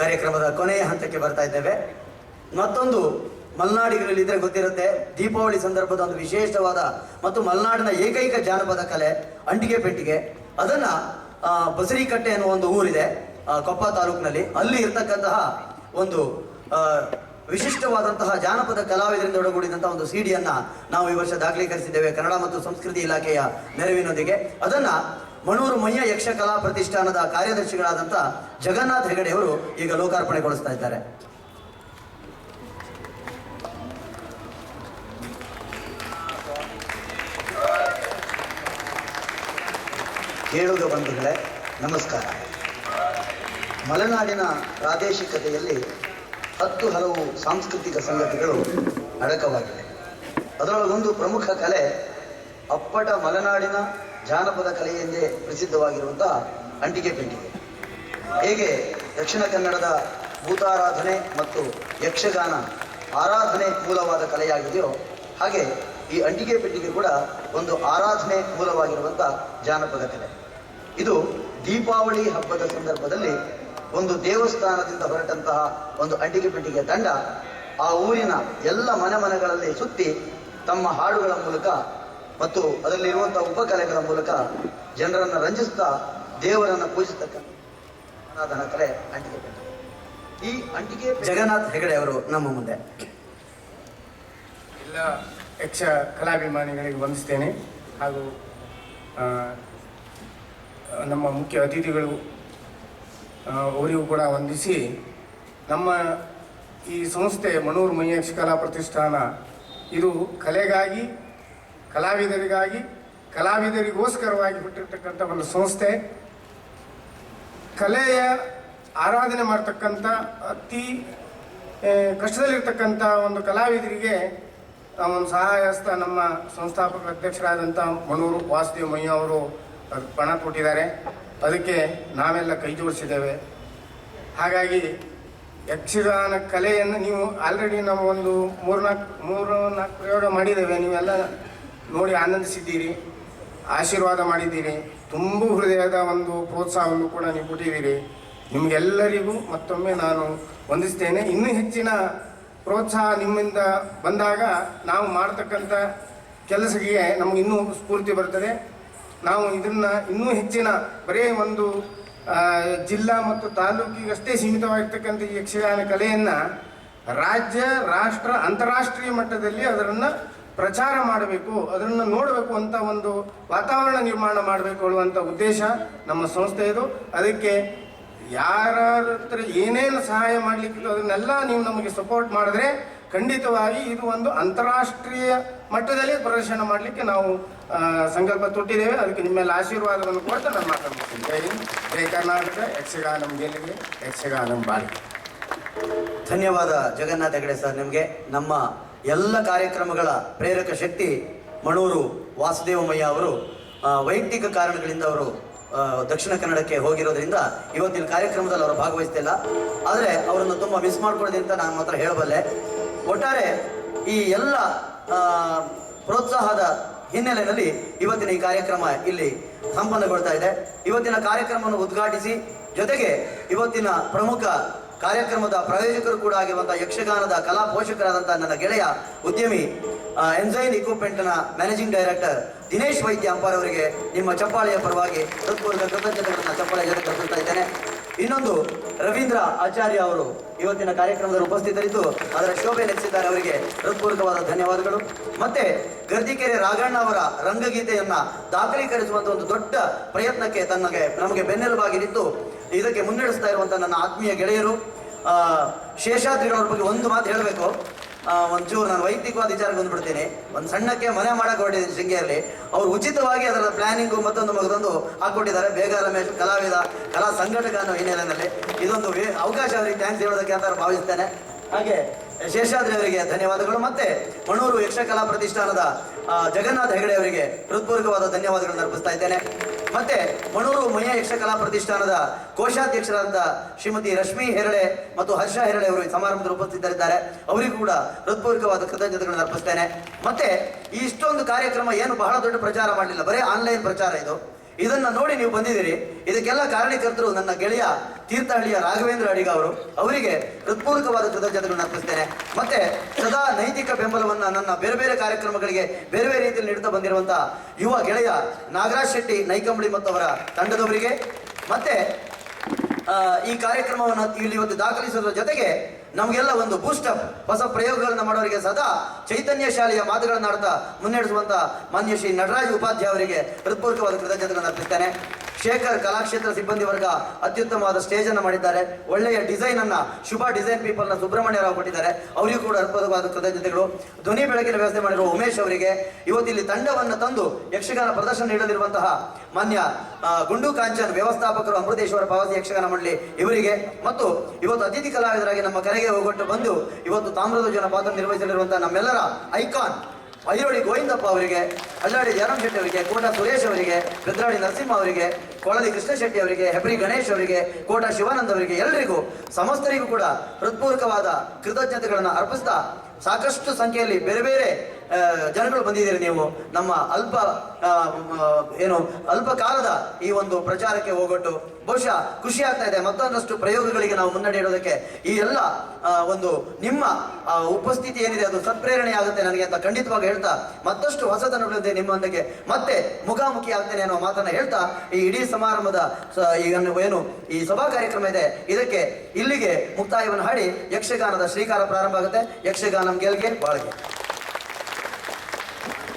ಕಾರ್ಯಕ್ರಮದ ಕೊನೆಯ ಹಂತಕ್ಕೆ ಬರ್ತಾ ಇದ್ದೇವೆ. ಮತ್ತೊಂದು ಮಲೆನಾಡಿಗರಲ್ಲಿ ಇದ್ರೆ ಗೊತ್ತಿರುತ್ತೆ, ದೀಪಾವಳಿ ಸಂದರ್ಭದ ಒಂದು ವಿಶೇಷವಾದ ಮತ್ತು ಮಲೆನಾಡಿನ ಏಕೈಕ ಜಾನಪದ ಕಲೆ ಅಂಟಿಗೆ ಪೆಟ್ಟಿಗೆ. ಅದನ್ನ ಬಸರಿಕಟ್ಟೆ ಅನ್ನುವ ಒಂದು ಊರಿದೆ ಕೊಪ್ಪ ತಾಲೂಕಿನಲ್ಲಿ. ಅಲ್ಲಿ ಇರ್ತಕ್ಕಂತಹ ಒಂದು ವಿಶಿಷ್ಟವಾದಂತಹ ಜಾನಪದ ಕಲಾವಿದರಿಂದ ಒಳಗೂಡಿದಂತಹ ಒಂದು ಸಿಡಿಯನ್ನ ನಾವು ಈ ವರ್ಷ ದಾಖಲೀಕರಿಸಿದ್ದೇವೆ ಕನ್ನಡ ಮತ್ತು ಸಂಸ್ಕೃತಿ ಇಲಾಖೆಯ ನೆರವಿನೊಂದಿಗೆ. ಅದನ್ನ ಮಣೂರು ಮಯ್ಯ ಯಕ್ಷಕಲಾ ಪ್ರತಿಷ್ಠಾನದ ಕಾರ್ಯದರ್ಶಿಗಳಾದಂಥ ಜಗನ್ನಾಥ್ ಹೆಗಡೆ ಅವರು ಈಗ ಲೋಕಾರ್ಪಣೆಗೊಳಿಸ್ತಾ ಇದ್ದಾರೆ. ಕೇಳುಗ ಬಂಧುಗಳೇ, ನಮಸ್ಕಾರ. ಮಲೆನಾಡಿನ ಪ್ರಾದೇಶಿಕತೆಯಲ್ಲಿ ಹತ್ತು ಹಲವು ಸಾಂಸ್ಕೃತಿಕ ಸಂಗತಿಗಳು ಅಡಕವಾಗಿವೆ. ಅದರೊಳಗೊಂದು ಪ್ರಮುಖ ಕಲೆ ಅಪ್ಪಟ ಮಲೆನಾಡಿನ ಜಾನಪದ ಕಲೆಯೆಂದೇ ಪ್ರಸಿದ್ಧವಾಗಿರುವಂತಹ ಅಂಟಿಗೆ ಪೆಟ್ಟಿಗೆ ಹೇಗೆ ದಕ್ಷಿಣ ಕನ್ನಡದ ಭೂತಾರಾಧನೆ ಮತ್ತು ಯಕ್ಷಗಾನ ಆರಾಧನೆ ಮೂಲವಾದ ಕಲೆಯಾಗಿದೆಯೋ ಹಾಗೆ ಈ ಅಂಟಿಗೆ ಪೆಟ್ಟಿಗೆ ಕೂಡ ಒಂದು ಆರಾಧನೆ ಮೂಲವಾಗಿರುವಂಥ ಜಾನಪದ ಕಲೆ. ಇದು ದೀಪಾವಳಿ ಹಬ್ಬದ ಸಂದರ್ಭದಲ್ಲಿ ಒಂದು ದೇವಸ್ಥಾನದಿಂದ ಹೊರಟಂತಹ ಒಂದು ಅಂಟಿಗೆ ಪಿಟಿಗೆ ತಂಡ ಆ ಊರಿನ ಎಲ್ಲ ಮನೆ ಮನೆಗಳಲ್ಲಿ ಸುತ್ತಿ ತಮ್ಮ ಹಾಡುಗಳ ಮೂಲಕ ಮತ್ತು ಅದರಲ್ಲಿರುವಂತಹ ಉಪಕಲೆಗಳ ಮೂಲಕ ಜನರನ್ನು ರಂಜಿಸ್ತಾ ದೇವರನ್ನು ಪೂಜಿಸ್ತಕ್ಕಂಥ ಕಲೆ ಅಂಟಿಗೆ ಪೆಟ್ಟಿಗೆ. ಈ ಅಂಟಿಗೆ ಜಗನ್ನಾಥ್ ಹೆಗಡೆ ಅವರು ನಮ್ಮ ಮುಂದೆ. ಎಲ್ಲ ಯಕ್ಷ ಕಲಾಭಿಮಾನಿಗಳಿಗೆ ವಂದಿಸ್ತೇನೆ. ಹಾಗೂ ನಮ್ಮ ಮುಖ್ಯ ಅತಿಥಿಗಳು ಅವರಿಗೂ ಕೂಡ ವಂದಿಸಿ ನಮ್ಮ ಈ ಸಂಸ್ಥೆ ಮಣೂರು ಮಯ್ಯ ಯಕ್ಷ ಕಲಾ ಪ್ರತಿಷ್ಠಾನ. ಇದು ಕಲೆಗಾಗಿ, ಕಲಾವಿದರಿಗಾಗಿ, ಕಲಾವಿದರಿಗೋಸ್ಕರವಾಗಿ ಬಿಟ್ಟಿರ್ತಕ್ಕಂಥ ಒಂದು ಸಂಸ್ಥೆ. ಕಲೆಯ ಆರಾಧನೆ ಮಾಡ್ತಕ್ಕಂಥ ಅತಿ ಕಷ್ಟದಲ್ಲಿರ್ತಕ್ಕಂಥ ಒಂದು ಕಲಾವಿದರಿಗೆ ಒಂದು ಸಹಾಯ ಹಸ್ತ ನಮ್ಮ ಸಂಸ್ಥಾಪಕ ಅಧ್ಯಕ್ಷರಾದಂಥ ಮಣೂರು ವಾಸುದೇವ ಮಯ್ಯ ಅವರು ಪಣ ಕೊಟ್ಟಿದ್ದಾರೆ. ಅದಕ್ಕೆ ನಾವೆಲ್ಲ ಕೈ ಜೋಡಿಸಿದ್ದೇವೆ. ಹಾಗಾಗಿ ಯಕ್ಷಗಾನ ಕಲೆಯನ್ನು ನೀವು ಆಲ್ರೆಡಿ ನಾವು ಒಂದು ಮೂರ್ನಾಲ್ಕು ಮೂರು ನಾಲ್ಕು ಪ್ರಯೋಗ ಮಾಡಿದ್ದೇವೆ. ನೀವೆಲ್ಲ ನೋಡಿ ಆನಂದಿಸಿದ್ದೀರಿ, ಆಶೀರ್ವಾದ ಮಾಡಿದ್ದೀರಿ, ತುಂಬ ಹೃದಯದ ಒಂದು ಪ್ರೋತ್ಸಾಹವನ್ನು ಕೂಡ ನೀವು ಕೊಟ್ಟಿದ್ದೀರಿ. ನಿಮಗೆಲ್ಲರಿಗೂ ಮತ್ತೊಮ್ಮೆ ನಾನು ವಂದಿಸ್ತೇನೆ. ಇನ್ನೂ ಹೆಚ್ಚಿನ ಪ್ರೋತ್ಸಾಹ ನಿಮ್ಮಿಂದ ಬಂದಾಗ ನಾವು ಮಾಡ್ತಕ್ಕಂಥ ಕೆಲಸಕ್ಕೆ ನಮಗೆ ಇನ್ನೂ ಸ್ಫೂರ್ತಿ ಬರ್ತದೆ. ನಾವು ಇದನ್ನ ಇನ್ನೂ ಹೆಚ್ಚಿನ ಬರೀ ಒಂದು ಜಿಲ್ಲಾ ಮತ್ತು ತಾಲೂಕಿಗಷ್ಟೇ ಸೀಮಿತವಾಗಿರ್ತಕ್ಕಂಥ ಈ ಯಕ್ಷಗಾನ ಕಲೆಯನ್ನ ರಾಜ್ಯ, ರಾಷ್ಟ್ರ, ಅಂತಾರಾಷ್ಟ್ರೀಯ ಮಟ್ಟದಲ್ಲಿ ಅದರನ್ನ ಪ್ರಚಾರ ಮಾಡಬೇಕು ಅದನ್ನು ನೋಡಬೇಕು ಅಂತ ಒಂದು ವಾತಾವರಣ ನಿರ್ಮಾಣ ಮಾಡಬೇಕು ಅನ್ನುವಂಥ ಉದ್ದೇಶ ನಮ್ಮ ಸಂಸ್ಥೆಯದು ಅದಕ್ಕೆ ಯಾರ ಹತ್ರ ಏನೇನು ಸಹಾಯ ಮಾಡಲಿಕ್ಕಿಲ್ಲ ಅದನ್ನೆಲ್ಲ ನೀವು ನಮಗೆ ಸಪೋರ್ಟ್ ಮಾಡಿದ್ರೆ ಖಂಡಿತವಾಗಿ ಇದು ಒಂದು ಅಂತಾರಾಷ್ಟ್ರೀಯ ಮಟ್ಟದಲ್ಲಿ ಪ್ರದರ್ಶನ ಮಾಡಲಿಕ್ಕೆ ನಾವು ಸಂಕಲ್ಪ ತೊಟ್ಟಿದ್ದೇವೆ. ಅದಕ್ಕೆ ನಿಮ್ಮೆಲ್ಲ ಆಶೀರ್ವಾದವನ್ನು ಕೊಡ್ತಾ ನಾನು ಮಾತಾಡ್ತೀನಿ ಜೈ ಹಿಂದ್, ಜೈ ಕರ್ನಾಟಕ. ಯಕ್ಷಗಾನಂ ಗೆಲ್ಲಿಗೆ ಯಕ್ಷಗಾನಂ ಬಾಳಿ ಧನ್ಯವಾದ ಜಗನ್ನಾಥ ಹೆಗಡೆ ಸರ್. ನಿಮಗೆ ನಮ್ಮ ಎಲ್ಲ ಕಾರ್ಯಕ್ರಮಗಳ ಪ್ರೇರಕ ಶಕ್ತಿ ಮಣೂರು ವಾಸುದೇವಮಯ್ಯ ಅವರು ವೈಯಕ್ತಿಕ ಕಾರಣಗಳಿಂದ ಅವರು ದಕ್ಷಿಣ ಕನ್ನಡಕ್ಕೆ ಹೋಗಿರೋದ್ರಿಂದ ಇವತ್ತಿನ ಕಾರ್ಯಕ್ರಮದಲ್ಲಿ ಅವರು ಭಾಗವಹಿಸ್ತಿಲ್ಲ. ಆದರೆ ಅವರನ್ನು ತುಂಬ ಮಿಸ್ ಮಾಡ್ಕೊಳ್ಳೋದಿಂತ ನಾನು ಮಾತ್ರ ಹೇಳಬಲ್ಲೆ. ಒಟ್ಟಾರೆ ಈ ಎಲ್ಲ ಪ್ರೋತ್ಸಾಹದ ಹಿನ್ನೆಲೆಯಲ್ಲಿ ಇವತ್ತಿನ ಈ ಕಾರ್ಯಕ್ರಮ ಇಲ್ಲಿ ಸಂಪನ್ನಗೊಳ್ತಾ ಇದೆ. ಇವತ್ತಿನ ಕಾರ್ಯಕ್ರಮವನ್ನು ಉದ್ಘಾಟಿಸಿ, ಜೊತೆಗೆ ಇವತ್ತಿನ ಪ್ರಮುಖ ಕಾರ್ಯಕ್ರಮದ ಪ್ರಾಯೋಜಕರು ಕೂಡ ಆಗಿರುವಂತಹ ಯಕ್ಷಗಾನದ ಕಲಾ ಪೋಷಕರಾದಂತಹ ನನ್ನ ಗೆಳೆಯ ಉದ್ಯಮಿ ಎನ್ಸೈನ್ ಇಕ್ವಿಪ್ಮೆಂಟ್ನ ಮ್ಯಾನೇಜಿಂಗ್ ಡೈರೆಕ್ಟರ್ ದಿನೇಶ್ ವೈದ್ಯ ಅಂಪಾರ್ ಅವರಿಗೆ ನಿಮ್ಮ ಚಪ್ಪಾಳೆಯ ಪರವಾಗಿ ಹೃತ್ಪೂರ್ವಕ ಕೃತಜ್ಞತೆಗಳನ್ನು ಚಪ್ಪಾಳೆಯ ಜೊತೆ ಇದ್ದೇನೆ. ಇನ್ನೊಂದು ರವೀಂದ್ರ ಆಚಾರ್ಯ ಅವರು ಇವತ್ತಿನ ಕಾರ್ಯಕ್ರಮದಲ್ಲಿ ಉಪಸ್ಥಿತರಿದ್ದು ಅದರ ಶೋಭೆ ನೆಲೆಸಿದ್ದಾರೆ ಅವರಿಗೆ ಹೃತ್ಪೂರ್ವಕವಾದ ಧನ್ಯವಾದಗಳು. ಮತ್ತೆ ಗರ್ದಿಕೆರೆ ರಾಘಣ್ಣ ಅವರ ರಂಗಗೀತೆಯನ್ನ ದಾಖಲೀಕರಿಸುವಂತ ಒಂದು ದೊಡ್ಡ ಪ್ರಯತ್ನಕ್ಕೆ ತನ್ನಗೆ ನಮಗೆ ಬೆನ್ನೆಲುಬಾಗಿ ನಿಂತು ಇದಕ್ಕೆ ಮುನ್ನಡೆಸ್ತಾ ಇರುವಂತ ನನ್ನ ಆತ್ಮೀಯ ಗೆಳೆಯರು. ಆ, ಅವರ ಬಗ್ಗೆ ಒಂದು ಮಾತು ಹೇಳಬೇಕು. ಒಂಚೂರು ನಾನು ವೈಯಕ್ತಿಕವಾದ ವಿಚಾರಕ್ಕೆ ಬಂದ್ಬಿಡ್ತೀನಿ. ಒಂದು ಸಣ್ಣಕ್ಕೆ ಮನೆ ಮಾಡಕ್ಕೆ ಹೊರಟಿದ್ದೀನಿ ಶೃಂಗೇರಿಯಲ್ಲಿ ಅವ್ರು ಉಚಿತವಾಗಿ ಅದರ ಪ್ಲಾನಿಂಗು ಮತ್ತೊಂದು ಮಗದೊಂದು ಹಾಕ್ಕೊಟ್ಟಿದ್ದಾರೆ. ಬೇಗ ರಮೇಶ್, ಕಲಾವಿದ, ಕಲಾ ಸಂಘಟಕ ಅನ್ನೋ ಹಿನ್ನೆಲೆಯಲ್ಲಿ ಇದೊಂದು ಅವಕಾಶ ಅವರಿಗೆ ಥ್ಯಾಂಕ್ಸ್ ಹೇಳೋದಕ್ಕೆ ಅಂತ ಭಾವಿಸ್ತೇನೆ. ಹಾಗೆ, ಶೇಷಾದ್ರಿ ಅವರಿಗೆ ಧನ್ಯವಾದಗಳು. ಮತ್ತೆ ಮಣೂರು ಯಕ್ಷಕಲಾ ಪ್ರತಿಷ್ಠಾನದ ಜಗನ್ನಾಥ ಜಗನ್ನಾಥ್ ಹೆಗಡೆ ಅವರಿಗೆ ಹೃತ್ಪೂರ್ವಕವಾದ ಧನ್ಯವಾದಗಳನ್ನು ಅರ್ಪಿಸ್ತಾ ಇದ್ದೇನೆ. ಮತ್ತೆ ಮಣೂರು ಮಯ ಯಕ್ಷಕಲಾ ಪ್ರತಿಷ್ಠಾನದ ಕೋಶಾಧ್ಯಕ್ಷರಾದ ಶ್ರೀಮತಿ ರಶ್ಮಿ ಹೆರಳೆ ಮತ್ತು ಹರ್ಷ ಹೆರಳೆ ಅವರು ಸಮಾರಂಭದಲ್ಲಿ ಉಪಸ್ಥಿತರಿದ್ದಾರೆ. ಅವರಿಗೂ ಕೂಡ ಹೃತ್ಪೂರ್ವಕವಾದ ಕೃತಜ್ಞತೆಗಳನ್ನು ಅರ್ಪಿಸ್ತೇನೆ. ಮತ್ತೆ ಇಷ್ಟೊಂದು ಕಾರ್ಯಕ್ರಮ ಏನು ಬಹಳ ದೊಡ್ಡ ಪ್ರಚಾರ ಮಾಡಲಿಲ್ಲ. ಬರೀ ಆನ್ಲೈನ್ ಪ್ರಚಾರ ಇದು. ಇದನ್ನ ನೋಡಿ ನೀವು ಬಂದಿದ್ದೀರಿ. ಇದಕ್ಕೆಲ್ಲ ಕಾರಣೀಕರ್ತರು ನನ್ನ ಗೆಳೆಯ ತೀರ್ಥಹಳ್ಳಿಯ ರಾಘವೇಂದ್ರ ಅಡಿಗ ಅವರು. ಅವರಿಗೆ ಹೃತ್ಪೂರ್ವಕವಾದ ಕೃತಜ್ಞತೆಗಳನ್ನು ಅರ್ಪಿಸ್ತೇನೆ. ಮತ್ತೆ ಸದಾ ನೈತಿಕ ಬೆಂಬಲವನ್ನ ನನ್ನ ಬೇರೆ ಬೇರೆ ಕಾರ್ಯಕ್ರಮಗಳಿಗೆ ಬೇರೆ ಬೇರೆ ರೀತಿಯಲ್ಲಿ ನೀಡುತ್ತಾ ಬಂದಿರುವಂತಹ ಯುವ ಗೆಳೆಯ ನಾಗರಾಜ್ ಶೆಟ್ಟಿ ನೈಕಂಬಳಿ ಮತ್ತು ಅವರ ತಂಡದವರಿಗೆ. ಮತ್ತೆ ಈ ಕಾರ್ಯಕ್ರಮವನ್ನು ಇಲ್ಲಿ ಇವತ್ತು ದಾಖಲಿಸುವುದರ ಜೊತೆಗೆ ನಮಗೆಲ್ಲ ಒಂದು ಬೂಸ್ಟಪ್ ಹೊಸ ಪ್ರಯೋಗಗಳನ್ನ ಮಾಡೋರಿಗೆ ಸದಾ ಚೈತನ್ಯ ಶಾಲೆಯ ಮಾತುಗಳನ್ನು ಆಡ್ತಾ ಮುನ್ನಡೆಸುವಂತ ಮಾನ್ಯ ಶ್ರೀ ನಟರಾಜ್ ಉಪಾಧ್ಯಾಯ ಅವರಿಗೆ ಹೃತ್ಪೂರ್ವಕವಾದ ಕೃತಜ್ಞತೆಗಳನ್ನು ಅರ್ಪಿಸ್ತೇನೆ. ಶೇಖರ್ ಕಲಾಕ್ಷೇತ್ರ ಸಿಬ್ಬಂದಿ ವರ್ಗ ಅತ್ಯುತ್ತಮವಾದ ಸ್ಟೇಜ್ ಅನ್ನು ಮಾಡಿದ್ದಾರೆ. ಒಳ್ಳೆಯ ಡಿಸೈನ್ ಅನ್ನ, ಶುಭ ಡಿಸೈನ್ ಪೀಪಲ್ನ ಸುಬ್ರಹ್ಮಣ್ಯ ರಾವ್ ಕೊಟ್ಟಿದ್ದಾರೆ. ಅವರಿಗೂ ಕೂಡ ಅದ್ಭುತವಾದ ಕೃತಜ್ಞತೆಗಳು. ಧ್ವನಿ ಬೆಳಕಿನ ವ್ಯವಸ್ಥೆ ಮಾಡಿರುವ ಉಮೇಶ್ ಅವರಿಗೆ ಇವತ್ತಿಲ್ಲಿ ತಂಡವನ್ನು ತಂದು ಯಕ್ಷಗಾನ ಪ್ರದರ್ಶನ ನೀಡಲಿರುವಂತಹ ಮಾನ್ಯ ಗುಂಡು ಕಾಂಚನ್ ವ್ಯವಸ್ಥಾಪಕರು ಅಮೃತೇಶ್ವರ ಪಾವತಿ ಯಕ್ಷಗಾನ ಮಂಡಳಿ ಇವರಿಗೆ. ಮತ್ತು ಇವತ್ತು ಅತಿಥಿ ಕಲಾವಿದರಾಗಿ ನಮ್ಮ ಕರೆಗೆ ಹೋಗೊಟ್ಟು ಬಂದು ಇವತ್ತು ತಾಮ್ರದ ಪಾತ್ರ ನಿರ್ವಹಿಸಲಿರುವಂತಹ ನಮ್ಮೆಲ್ಲರ ಐಕಾನ್ ಅಯ್ಯೋಳಿ ಗೋವಿಂದಪ್ಪ ಅವರಿಗೆ, ಅಲ್ಲಾಡಿ ಜಯರಾಮ್ ಶೆಟ್ಟಿ ಅವರಿಗೆ, ಕೋಟ ಸುರೇಶ್ ಅವರಿಗೆ ಬೆದ್ರಾಡಿ ನರಸಿಂಹ ಅವರಿಗೆ, ಕೊಳಲಿ ಕೃಷ್ಣ ಶೆಟ್ಟಿ ಅವರಿಗೆ, ಹೆಬ್ರಿ ಗಣೇಶ್ ಅವರಿಗೆ, ಕೋಟ ಶಿವಾನಂದ ಅವರಿಗೆ ಎಲ್ಲರಿಗೂ ಸಮಸ್ತರಿಗೂ ಕೂಡ ಹೃತ್ಪೂರ್ವಕವಾದ ಕೃತಜ್ಞತೆಗಳನ್ನು ಅರ್ಪಿಸ್ತಾ ಸಾಕಷ್ಟು ಸಂಖ್ಯೆಯಲ್ಲಿ ಬೇರೆ ಬೇರೆ ಜನಗಳು ಬಂದಿದ್ದೀರಿ ನೀವು. ನಮ್ಮ ಅಲ್ಪ ಏನು, ಅಲ್ಪ ಕಾಲದ ಈ ಒಂದು ಪ್ರಚಾರಕ್ಕೆ ಹೋಗೊಟ್ಟು ಬಹುಶಃ ಖುಷಿ ಆಗ್ತಾ ಇದೆ. ಮತ್ತೊಂದಷ್ಟು ಪ್ರಯೋಗಗಳಿಗೆ ನಾವು ಮುನ್ನಡೆ ಇಡೋದಕ್ಕೆ ಈ ಎಲ್ಲ ಒಂದು ನಿಮ್ಮ ಉಪಸ್ಥಿತಿ ಏನಿದೆ ಅದು ಸತ್ಪ್ರೇರಣೆ ಆಗುತ್ತೆ ನನಗೆ ಅಂತ ಖಂಡಿತವಾಗಿ ಹೇಳ್ತಾ ಮತ್ತಷ್ಟು ಹೊಸತನಗಳಿದೆ ನಿಮ್ಮೊಂದಿಗೆ ಮತ್ತೆ ಮುಖಾಮುಖಿ ಆಗ್ತೇನೆ ಅನ್ನೋ ಮಾತನ್ನ ಹೇಳ್ತಾ ಈ ಇಡೀ ಸಮಾರಂಭದ, ಸ- ಈ ಏನು, ಈ ಸಭಾ ಕಾರ್ಯಕ್ರಮ ಇದೆ. ಇದಕ್ಕೆ ಇಲ್ಲಿಗೆ ಮುಕ್ತಾಯವನ್ನು ಹಾಡಿ ಯಕ್ಷಗಾನದ ಶ್ರೀಕಾರ ಪ್ರಾರಂಭ ಆಗುತ್ತೆ. ಯಕ್ಷಗಾನಂ ಗೆಲ್ಗೆ ಬಾಳ್ಗೆ.